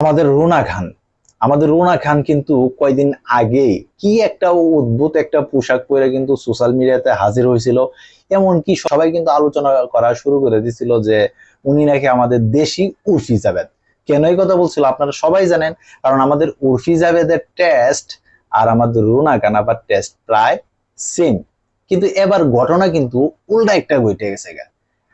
আমাদের রুনা খান। আমাদের রুনা খান কিন্তু কয়দিন আগে কি একটা অদ্ভুত একটা পোশাক পরে কিন্তু সোশ্যাল মিডিয়াতে হাজির হয়েছিল। এমনকি সবাই কিন্তু আলোচনা করা শুরু করে দিছিল যে উনি নাকি আমাদের দেশি উর্ফি জাবেদ। কেন এই কথা বলছিল? আপনারা সবাই জানেন, কারণ আমাদের উর্ফি জাবেদের টেস্ট আর আমাদের রুনা খান আবার টেস্ট প্রায় সেম কিন্তু এবার ঘটনা কিন্তু উল্টা একটা বইটে গেছে গা।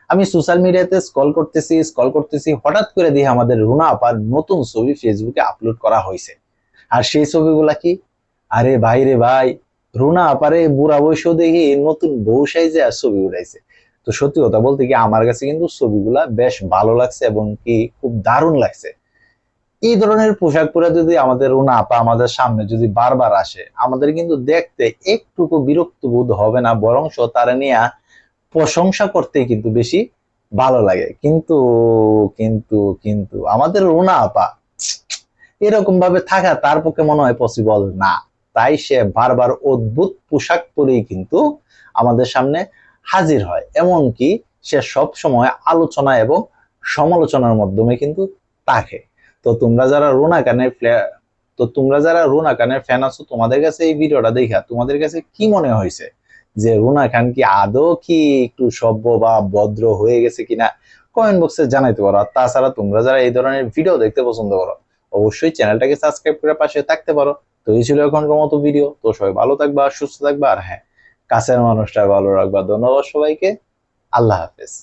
আমি সোশ্যাল মিডিয়াতে স্ক্রল করতেছি স্ক্রল করতেছি, হঠাৎ করে দিয়ে আমাদের রুনা আপার নতুন ছবি ফেসবুকে আপলোড করা হয়েছে আর সেই ছবিগুলা কি? আরে ভাই রে ভাই, রুনা আপারে বুড়া বয়সেও দেখি নতুন বউ সাইজে আর ছবি উঠাইছে তো সত্যি কথা বলতে কি আমার কাছে কিন্তু ছবিগুলা বেশ ভালো লাগছে এবং কি খুব দারুণ লাগছে। এই ধরনের পোশাক পরে যদি আমাদের রুনা আপা আমাদের সামনে যদি বারবার আসে, আমাদের কিন্তু দেখতে একটুকু বিরক্ত বোধ হবে না বরং তারা নিয়ে প্রশংসা করতে কিন্তু বেশি ভালো লাগে। কিন্তু কিন্তু কিন্তু আমাদের রুনা আপা এরকম ভাবে থাকা তার পক্ষে মনে হয় পসিবল না। তাই সে বারবার অদ্ভুত পোশাক পরেই কিন্তু আমাদের সামনে হাজির হয়। এমনকি সে সব সময় আলোচনা এবং সমালোচনার মাধ্যমে কিন্তু থাকে। তো তোমরা যারা রুনা কানের তো তোমরা যারা রুনা কানের ফ্যান আছো, তোমাদের কাছে এই ভিডিওটা দেখা তোমাদের কাছে কি মনে হয়েছে? যে রুনা খান কি আদৌ কি একটু সভ্য বা ভদ্র হয়ে গেছে কিনা কমেন্ট বক্সে জানাইতে পারো। আর তাছাড়া তোমরা যারা এই ধরনের ভিডিও দেখতে পছন্দ করো, অবশ্যই চ্যানেলটাকে সাবস্ক্রাইব করে পাশে থাকতে পারো। তো এই ছিল এখনকার মতো ভিডিও তো সবাই ভালো থাকবা, সুস্থ থাকবা, আর হ্যাঁ কাছের মানুষটা ভালো রাখবা। ধন্যবাদ সবাইকে। আল্লাহ হাফেজ।